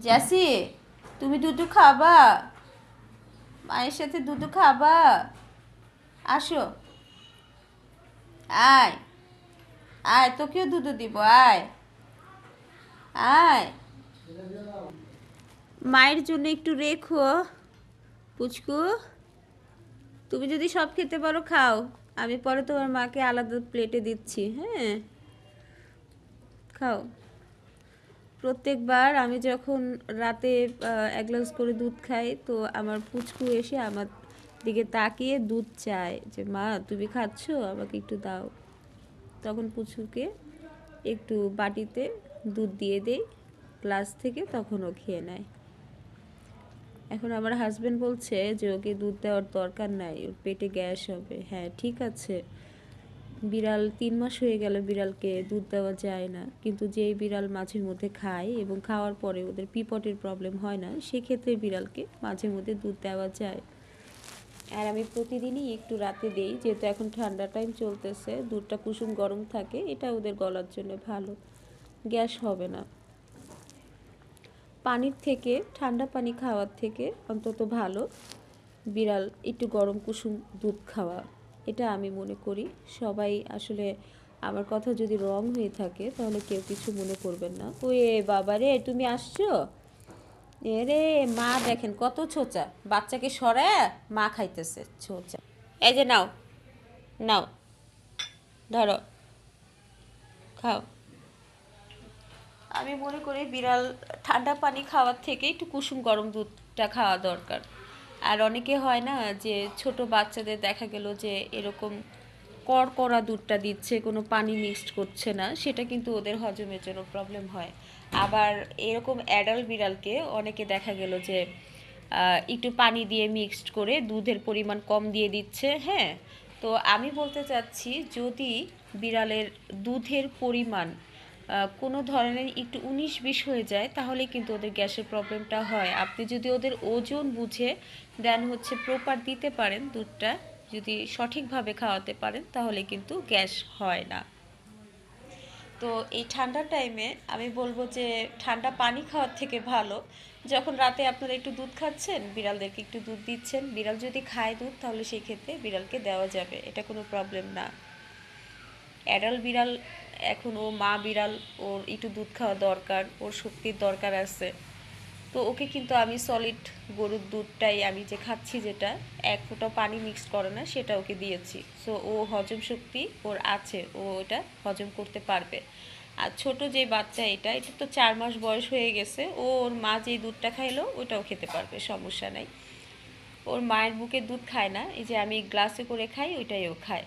Jassy, তুমি দুধ খাবা? মায়ের সাথে দুধ খাবা? আসো। আয়। আয়, তোকেও দুধ দিব, আয়। আয়। মায়ের জন্য একটু রেখো, পুচকু। তুমি যদি সব খেতে পারো, খাও। আমি পরে তোমার মাকে আলাদা প্লেটে দিচ্ছি হ্যাঁ? খাও। প্রত্যেকবার আমি যখন রাতে এক গ্লাস করে দুধ খাই, তো আমার পুচকু এসে আমার দিকে তাকিয়ে দুধ চায় যে, মা, তুমি খাচ্ছ? আমাকে একটু দাও। তখন পুচকুকে একটু বাটিতে দুধ দিয়ে দেই, গ্লাস থেকে তখন ও খেয়ে নেয়। এখন আমার হাজবেন্ড বলছে যে, ওকে দুধ দেওয়ার দরকার নাই, ওর পেটে গ্যাস হবে। হ্যাঁ ঠিক আছে। বিড়াল তিন মাস হয়ে গেল বিড়ালকে দুধ দেওয়া যায় না। কিন্তু যেই বিড়াল মাঝে মধ্যে খায় এবং খাওয়ার পরে ওদের পিপটের প্রবলেম হয় না, সেক্ষেত্রে বিড়ালকে মাঝে মধ্যে দুধ দেওয়া যায়। আর আমি প্রতিদিনই একটু রাতে দেই, যেহেতু এখন ঠান্ডা টাইম চলতেছে, দুধটা কুসুম গরম থাকে, এটা ওদের গলার জন্য ভালো। গ্যাস হবে না। পানির থেকে, ঠান্ডা পানি খাওয়ার থেকে অন্তত ভালো। বিড়াল একটু গরম কুসুম দুধ খাওয়া। এটা আমি মনে করি। সবাই আসলে আমার কথা যদি রং হয়ে থাকে, তাহলে কেউ কিছু মনে করবেন না। ওই বাবা রে, তুমি আসছো? এ রে, মা দেখেন কত ছোচা। বাচ্চাকে সরায় মা খাইতেছে, ছোচা। এই যে নাও নাও, ধরো, খাও। আমি মনে করি বিড়াল ঠান্ডা পানি খাওয়ার থেকে একটু কুসুম গরম দুধটা খাওয়া দরকার। আর অনেকে হয় না যে ছোট বাচ্চাদের দেখা গেল যে এরকম কড়কড়া দুধটা দিচ্ছে, কোনো পানি মিক্সড করছে না, সেটা কিন্তু ওদের হজমের জন্য প্রবলেম হয়। আবার এরকম অ্যাডাল্ট বিড়ালকে অনেকে দেখা গেল যে একটু পানি দিয়ে মিক্সড করে দুধের পরিমাণ কম দিয়ে দিচ্ছে হ্যাঁ? তো আমি বলতে চাচ্ছি যদি বিড়ালের দুধের পরিমাণ কোনো ধরনের একটু উনিশ বিশ হয়ে যায় তাহলে কিন্তু ওদের গ্যাসের প্রবলেমটা হয়। আপনি যদি ওদের ওজন বুঝে দেন হচ্ছে প্রপার দিতে পারেন দুধটা, যদি সঠিকভাবে খাওয়াতে পারেন, তাহলে কিন্তু গ্যাস হয় না। তো এই ঠান্ডার টাইমে আমি বলব যে ঠান্ডা পানি খাওয়ার থেকে ভালো। যখন রাতে আপনারা একটু দুধ খাচ্ছেন, বিড়ালদেরকে একটু দুধ দিচ্ছেন, বিড়াল যদি খায় দুধ, তাহলে সেই ক্ষেত্রে বিড়ালকে দেওয়া যাবে, এটা কোনো প্রবলেম না। অ্যাডাল্ট বিড়াল এখন ও মা বিড়াল, ওর একটু দুধ খাওয়া দরকার, ওর শক্তির দরকার আছে। তো ওকে কিন্তু আমি সলিড গরুর দুধটাই, আমি যে খাচ্ছি যেটা, এক ফোঁটা পানি মিক্স করে না, সেটা ওকে দিয়েছি। সো ও হজম শক্তি ওর আছে, ও ওটা হজম করতে পারবে। আর ছোট যে বাচ্চা এটা এটা তো চার মাস বয়স হয়ে গেছে, ও ওর মা যেই দুধটা খাইলো, ওটাও খেতে পারবে, সমস্যা নাই। ওর মায়ের বুকে দুধ খায় না, এই যে আমি গ্লাসে করে খাই, ওইটাই ও খায়।